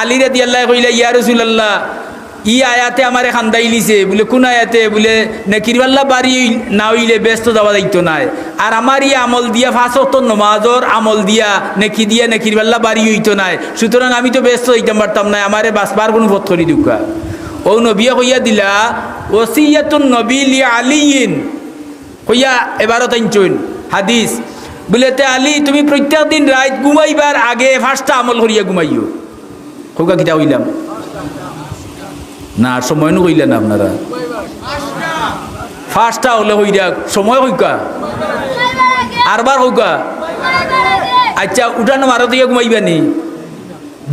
আলী রাদি আল্লাহ কইলে, ইয়া রসুল্লাহ ই আয়াতে আমারে খান্দাই লিছে বলে, কোন আয়াতে? বলে নেকিরবাল্লা বাড়ি না হইলে ব্যস্ত যাওয়া দায়িত্ব নাই আর আমার ই আমল দিয়া ফাঁসত নমাজর আমল দিয়া নেকি দিয়া নেকিরবাল্লা বাড়ি হইতো নাই সুতরাং আমি তো ব্যস্ত হইতাম, পারতাম না, আমারে বাসবার কোনো পথ করি দুকা ও নবিয়া কইয়া দিলা, ওসিয়াতুন নবী লি আলিয়িন কইয়া, এবারও তাইন হাদিস। বলে, তে আলী, তুমি প্রত্যেক দিন রাত ঘুমাইবার আগে ফার্স্টটা আমল করিয়া ঘুমাইও। হোকা কিতা হইলাম না সময় নো কইলেন আপনারা ফার্স্টটা হলে হইরা সময় হইকা আরবার হইকা আচ্ছা উঠানো মারো তুইয়া ঘুমাইবানি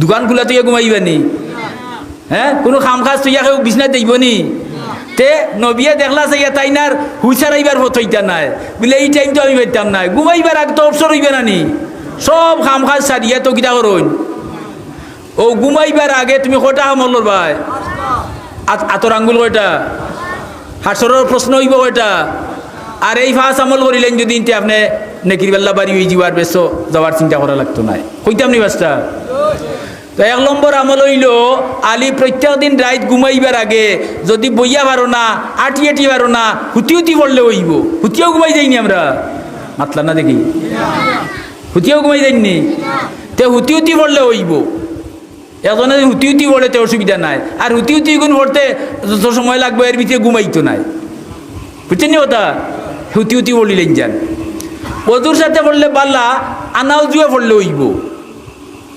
দোকান খোলা তুইয়া ঘুমাইবানি হ্যাঁ কোনো খাম খাজ তুইয়া কেউ বিছনা দেখবনি তে নবিয়া দেখলা চাইয়া তাইনার হুইসারাইবার পথ হইতা নাই বলে এই টাইম তো আমি পাইতাম নাই ঘুমাইবার আগে তো অবসর হইবে নানি সব খাম খাজ সারিয়া তো কিতা করুন ও ঘুমাইবার আগে তুমি কটা আমল ভাই আতর আঙ্গুল কয়টা? হাসরের প্রশ্ন হইব কয়টা? আর এই ফাঁস আমল করিলেন যদি ইনতে আপনি নেকির বেল্লা বাড়ি হয়ে যাওয়ার বেশ যাওয়ার চিন্তা করা লাগতো নাই। কইতাম নি বাসটা? তো এক নম্বর আমল হইল, আলি প্রত্যেক দিন রাত ঘুমাইবার আগে যদি বইয়া পারো না, আটি আটি পারো না, হুতি হুতি পড়লে হইব। হুতিও ঘুমাই যাইনি আমরা। মাতলা না দেখি? হুতিও ঘুমাই যাইনি? তে হুতি হুতি পড়লে হইব। এজনে হুতি হুতি পড়ে তে অসুবিধা নাই। আর হুতি হুতি গুণ পড়তে যত সময় লাগবে এর ভিতরে ঘুমাইতো নাই। বুঝছেন নি ওটা হুতি হুতি বলিলেন যান। ওদুর সাথে পড়লে পাল্লা আনাও জুয়ে পড়লে হইব।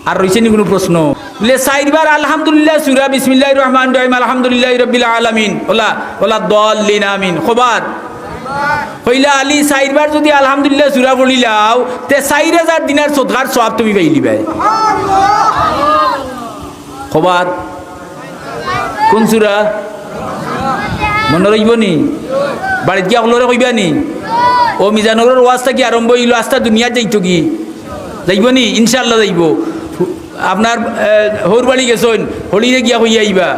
আর রয়েছে নি কোনো প্রশ্ন? বলে সাইডবার আলহামদুলিল্লাহ, সুরা বিসমিল্লাহ রহমান রহিম, আলহামদুলিল্লাহ রবিল আলমিন। ওলা ওলা দলিন আমিন। খবর? হইলা আলী সাইডবার যদি আলহামদুলিল্লাহ সুরা বলিলাও তে চার হাজার দিনার সদকার সব তুমি পাইলি ভাই। খবর? কোন সুরা মনে রইব নি? বাড়িত গিয়া হলরে কইবা নি? ও মিজানগরের ওয়াজটা কি আরম্ভ হইল? আস্তা দুনিয়া যাইতো কি? যাইব নি? ইনশাল্লাহ যাইব। আপনার হৌর বাড়ি গেছেন হলিরে গিয়া হইয়া আইবা,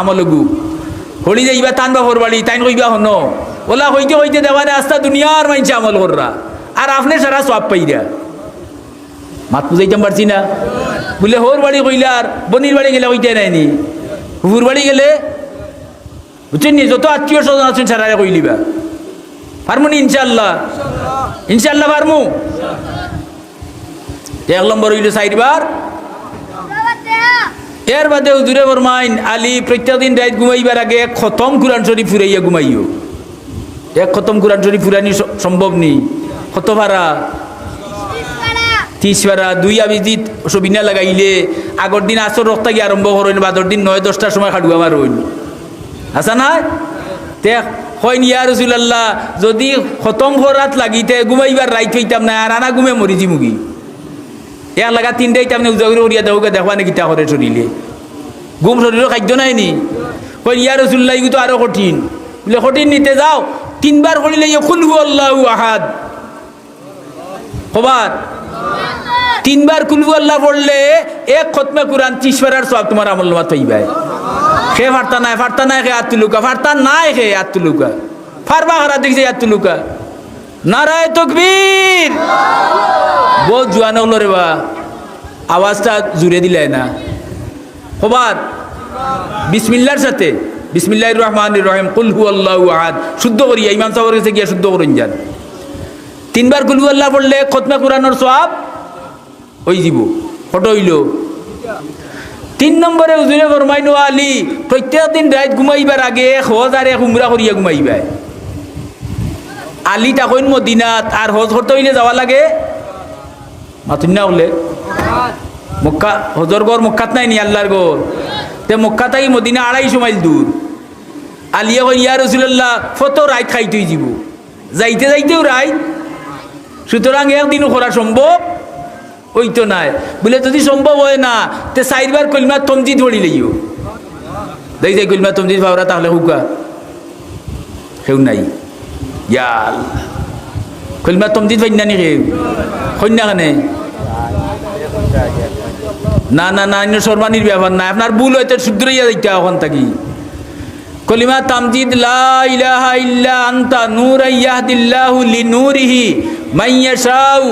আমলগু। হলি যাইবা টানবা হর বাড়ি তাইন কইবা হন ওলা হইতে হইতে দেওয়ানে আস্তা দুনিয়ার মাইনছে আমল কররা আর আপনি সারা সব পাইরা মাত বুঝাইতাম পারছি না? বলে হোর বাড়ি কইলে আর বনির বাড়ি গেলে হইতে নাইনি হুর বাড়ি গেলে বুঝছেন নি যত আত্মীয় স্বজন আছেন সারা কইলিবা পারমু নি ইনশাল্লাহ ইনশাল্লাহ পারমু এক নম্বর হইল চারবার এর বাদে হুজুরে ফরমাইন আলী প্রত্যেক দিন রাত ঘুমাইবার আগে এক খতম কোরআন শরীফ ফুরাইয়া ঘুমাইও এক খতম কোরআন শরীফ ফুরানি সম্ভব নি কত ভাড়া তিসপাড়া দুই আবিজিত সবিনা লাগাইলে আগর দিন আসর রক্তা গিয়ে আরম্ভ করেন বাদর দিন নয় দশটার সময় খাডুয়া মারইন আসা না? তে হয় ইয়া রসুলাল্লাহ যদি খতম করাত লাগিতে ঘুমাইবার রাইত হইতাম না আর আনা ঘুমে মরিছি মুগি। এক লাগা তিনটাই তামনে উজাগরি করিয়া দেওকে দেখবা নাকি তা করে শরীরে ঘুম শরীরের খাদ্য নাই নি? কই ইয়া রসুল্লাহ তো আরও কঠিন। বলে কঠিন নিতে যাও তিনবার করিলে খুলহু আল্লাহ আহাদ। খবর তিনবার কুলবু আল্লাহ পড়লে এক খতমে কোরআন ত্রিশ সব তোমার আমল নামা তৈবাই খে ফার্তা নাই ফার্তা নাই খে আত্মলুকা ফার্তা নাই খে আত্মলুকা ফারবা হারা দেখছে আত্মলুকা নারায় তকবীর। বহুত জোয়ান হলো রে বা। আওয়াজটা জুড়ে দিলে না। খবর বিসমিল্লার সাথে। বিসমিল্লাহ রহমান রহিম। কুলহু আল্লাহ আহাদ। শুদ্ধ করিয়া, ইমাম সাহর কাছে গিয়া শুদ্ধ করেন যান। তিনবার কুলহু আল্লাহ পড়লে খতমে কোরআনোর সব ওই যাব ফটো হইল। তিন নম্বরে উজুরে ফরমাইনো, আলী, প্রত্যেক দিন রাত ঘুমাইবার আগে হজ আর এক উমরা করিয়া ঘুমাইবাই। আলী তাকইন মদিনাত, আর হজ করতে হইলে যাওয়া লাগে? মাতুন না বলে মক্কা, হজর গড় মক্কাত নাই নি আল্লাহর গড় তে মক্কা তাই মদিনা আড়াইশো মাইল দূর। আলিয়া কই ইয়া রসুল্লাহ ফটো রাইত খাইতেই যাব যাইতে যাইতেও রাইত। সুতরাং একদিনও করা সম্ভব ওই তো নাই। বলে, যদি সম্ভব হয় না, তে চারবার কলিমা তমজিদ পড়ি লইও। দেখ যাই কলিমা তমজিদ পাওয়া তাহলে হুকা? সেও নাই। ইয়াল কলিমা তমজিদ পাই না নাকি কন্যা কানে? না না না অন্য সরমানির ব্যাপার না আপনার ভুল হয়তো শুদ্ধরাইয়া যাইতে ওখান থাকি। কলিমা তামজিদ লা ইলাহা ইল্লা আনতা নূর ইয়াহদিল্লাহু লিনূরিহি মান ইয়াশাউ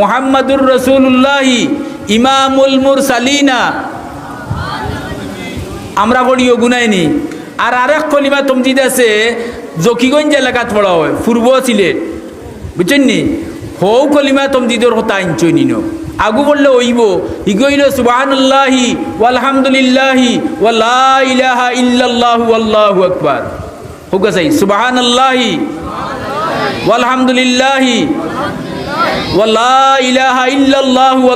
মুহাম্মাদুর রাসূলুল্লাহি ইমামুল মুরসালিনা। আমরা করিও, গুনাইনি। আর আরেক কলিমা তমজিদ আছে, জকিগঞ্জ এলাকাত পড়া হয়, পূর্ব সিলেট বুঝছেন নি হৌ কলিমা তমজিদর হতা আইনচই নিন। আগু বললে ওইব ইগইল সুবহানাল্লাহি ওয়ালহামদুলিল্লাহি ওয়ালা ইলাহা ইল্লাল্লাহু আল্লাহু আকবার। হুক সাই সুবহানাল্লাহি ওয়ালহামদুলিল্লাহি আল্লাহু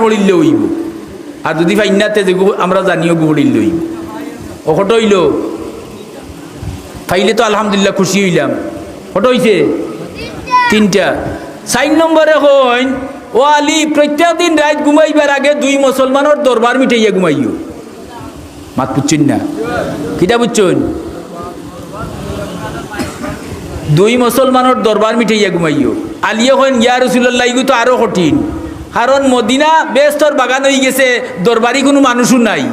পড়িলে হইব। আর যদি আমরা জানি ওগু পড়িলে ওখট হইল। ফাইলে তো আলহামদুলিল্লাহ খুশি হইলাম। কত হইছে? তিনটা। চার নম্বরে হইন, ও আলি, প্রত্যেক দিন রাত ঘুমাইবার আগে দুই মুসলমানের দরবার মিটাইয়া ঘুমাইও। মাত বুঝছেন না? কিটা বুঝছেন? দুই মুসলমানের দরবার মিটাইয়া ঘুমাইও আলিয়ে হইন ইয়া রসুল্লাহ ইগু তো আরও কঠিন। কারণ মদিনা বেস্তর বাগান হয়ে গেছে দরবারি কোনো মানুষও নাই।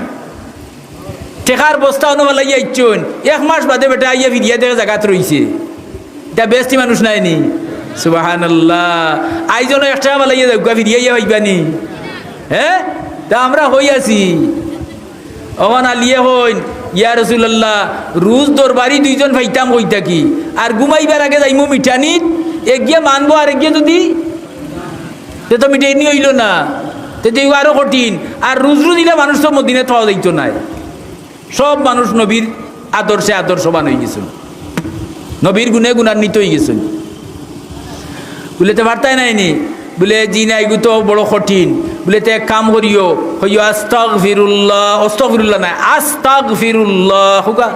টেকার বস্তা অনুবালাইয়া ইচ্ছুন এক মাস বাদে বেটা আইয়া ফিরিয়া দেখে জায়গাত রইছে এটা বেস্তি মানুষ নাইনি সুবাহান আল্লাহ আইজন একটা বালাইয়া দেখা ফিরিয়া ইয়া হইবানি হ্যাঁ তা আমরা হই আছি। অমান আলিয়ে হইন ইয়া রসুল্লাহ রুজ দরবারি দুইজন ভাইতাম হই থাকি আর ঘুমাইবার আগে যাইমু মিঠানিত এগিয়ে মানবো আর এগিয়ে যদি তে তো মিঠাইনি হইল না, তে তো এগুলো আরও কঠিন। আর রুজ রুজ দিলে মানুষ তো মদিনে পাওয়া যাইতো নাই সব মানুষ নবীর আদর্শে আদর্শবান হয়ে গেছিল। নবীর গুণে গুণান্বিত হয়ে গেছিল। বলে তো বার্তায় নাইনি বলে, জি নাই তো, বড় কঠিন। বলে, তো কাম করিও। হইও আস্তাক ফিরুল্লাহ অস্তক ফিরুল্লাহ নাই আস্তাক ফিরুল্লাহ হুকা।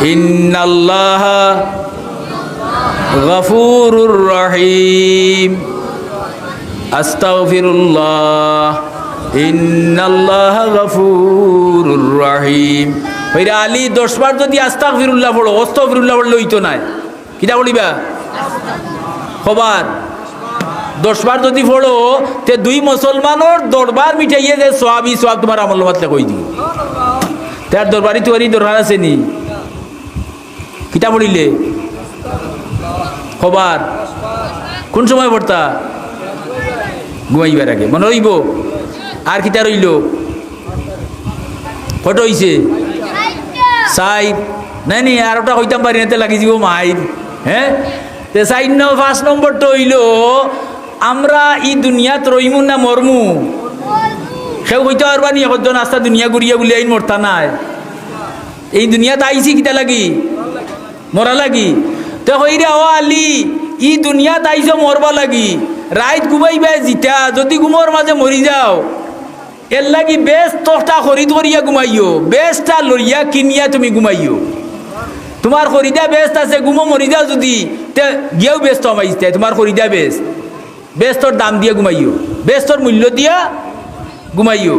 ইন্নাল্লাহ গফুরুর রহিম। আস্তাগফিরুল্লাহ। ইন্নাল্লাহ গফুরুর রহিম। হইরা আলী দশবার যদি আস্তাগফিরুল্লাহ পড়ো, অস্তাগফিরুল্লাহ পড়লে হইতো নাই। কিটা বলিবা? খবর। দশবার যদি পড়ো, তে দুই মুসলমানের দরবার মিটাইয়ে যে সোয়াবি, সোয়াব তোমার আমল মাতলে কই দিও তার দরবারি তুয়ারি দরকার আছে নি। কিটা পড়িলে? খবর। কোন সময় পড়তা? ঘুমাইবার আগে। মনে রইব? আর কিতা রইল? কত হইছে? সাইড নাই নি আর ওটা হইতাম পারি না লাগি যাব মাইর হ্যাঁ? তে সাইড ন পাঁচ হইল, আমরা ই দুনিয়াত রইমু না মরমু? সেও হইতে পারবা নি এখন আস্তা দুনিয়া ঘুরিয়া বলে আইন মরতা নাই। এই দুনিয়াত আইছি কিতা লাগি? মরা লাগি? তে হইরে ও আলি, ই দুনিয়াত আইছ মরবা লাগি। রাইত ঘুমাইবা জিতা, যদি ঘুমোর মাঝে মরি যাও, এর লাগি বেশ তোটা খরিদ করিয়া ঘুমাইও বেশটা লইয়া কিনিয়া তুমি ঘুমাইও। তোমার খরিদা বেস্ট আছে ঘুমো মরি যাও যদি, তে গিয়েও ব্যস্ত আমাইতে তোমার খরিদা বেস্ট বেস্তর দাম দিয়ে ঘুমাইও বেস্তর মূল্য দিয়া ঘুমাইও।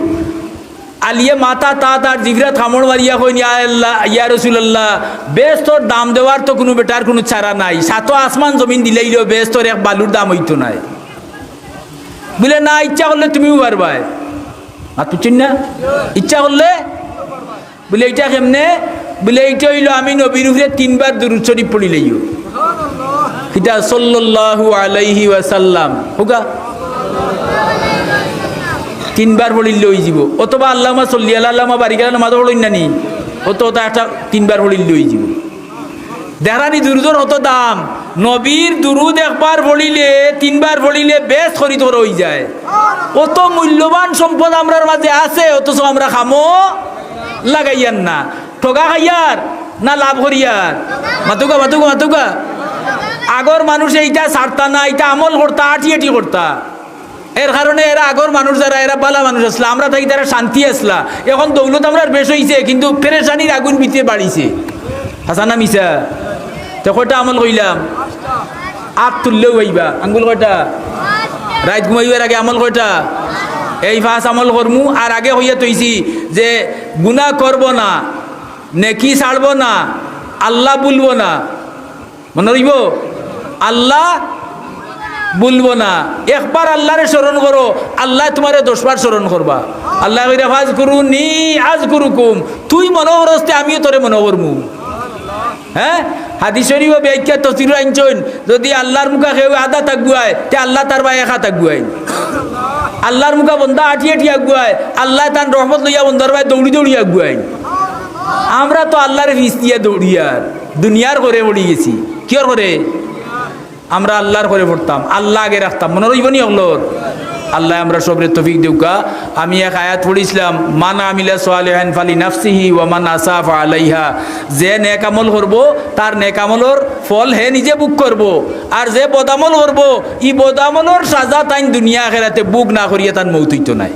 আলিয়ে মাতা তা তার জিগরা থামড় মারিয়া কই ইয়া আল্লাহ, ইয়া রসুল্লাহ বেশ তোর দাম দেওয়ার তো কোনো বেটার কোনো চারা নাই। সাতো আসমান জমিন দিলেইলেও বেশ তোর এক বালুর দাম হইতো নাই। বলে, না, ইচ্ছা করলে তুমিও পারবাই। আর তুই না? ইচ্ছা করলে? বলে, এইটা কেমনে? বলে, এইটা হইল আমি নবীর উপরে তিনবার দুরুদ শরীফ পড়িলেইও। এটা সাল্লাল্লাহু আলাইহি ওয়াসাল্লাম। হুকা তিনবার পড়িলে হয়ে যাব অথবা আল্লামা চল্লি আল্লামা বাড়ি গেলে মাথা পড়িন নানি অত ওটা একটা তিনবার পড়িলে হয়ে যাব দেখানি দুরুদর অত দাম। নবীর দুরুদ একবার পড়িলে, তিনবার পড়িলে বেশ খরিদ হয়ে যায়। অত মূল্যবান সম্পদ আমরার মাঝে আছে, অথচ আমরা খামো, লাগাইয়ান না। ঠগা খাইয়ার না লাভ করিয়ার মাতুকা মাতুকা মাতুকা আগর মানুষ এইটা ছাড়তা না, এইটা আমল করতা, আটি এটি করতা। এর কারণে এরা আগর মানুষ যারা, এরা বালা মানুষ আসলা। আমরা থাকি তারা শান্তি আসলা। এখন দৌলত আমরা বেশ হয়েছে কিন্তু পেরেশানির আগুন বিতে বাড়িছে। হাসানা মিসা তো কয়টা আমল কইলাম? আট তুললেও হইবা। আঙ্গুল কয়টা? রাত ঘুমাইবার আগে আমল কয়টা? এই ফাঁস আমল করমু। আর আগে হইয়া তৈছি যে গুণা করব না। নেকি ছাড়ব না, আল্লাহ বলব না। মনে রইব আল্লাহ বলব না। একবার আল্লাহরে স্মরণ করো, আল্লাহ তোমারে দশবার স্মরণ করবা। আল্লাহ আজ করু নি আজ কুম তুই মনে করস্তে আমিও তোরে মনে করমু। হ্যাঁ? হাদিসরি ও ব্যাখ্যা তসির আনছন, যদি আল্লাহর মুখা কেউ আদা থাকবুয়ায় তে আল্লাহ তার বাই একা থাকবুয়াই আল্লাহর মুখা বন্ধা আঠি আঠি আগুয়ায় আল্লাহ তার রহমত লইয়া বন্ধার ভাই দৌড়ি দৌড়ি আগুয়াই আমরা তো আল্লাহর দিয়ে দৌড়িয়ার দুনিয়ার করে পড়ি গেছি। কিয়র করে আমরা আল্লাহর করে পড়তাম আল্লাহ আগে রাখতাম, মনে রইবনি অগলোর? আল্লাহ আমরা সবরে তফিক দেউকা আমি এক আয়াত পড়িছিলাম, মান আমিলা সোয়ালেহান ফালি নাফসিহি ওয়া মান আসাফ আলাইহা। যে নেকামল করব, তার নেকামলর ফল হে নিজে বুক করব। আর যে বদামল করব, ই বদামলর সাজা তাইন দুনিয়া আখেরাতে বুক না করিয়া তার মৌত হইতো নাই।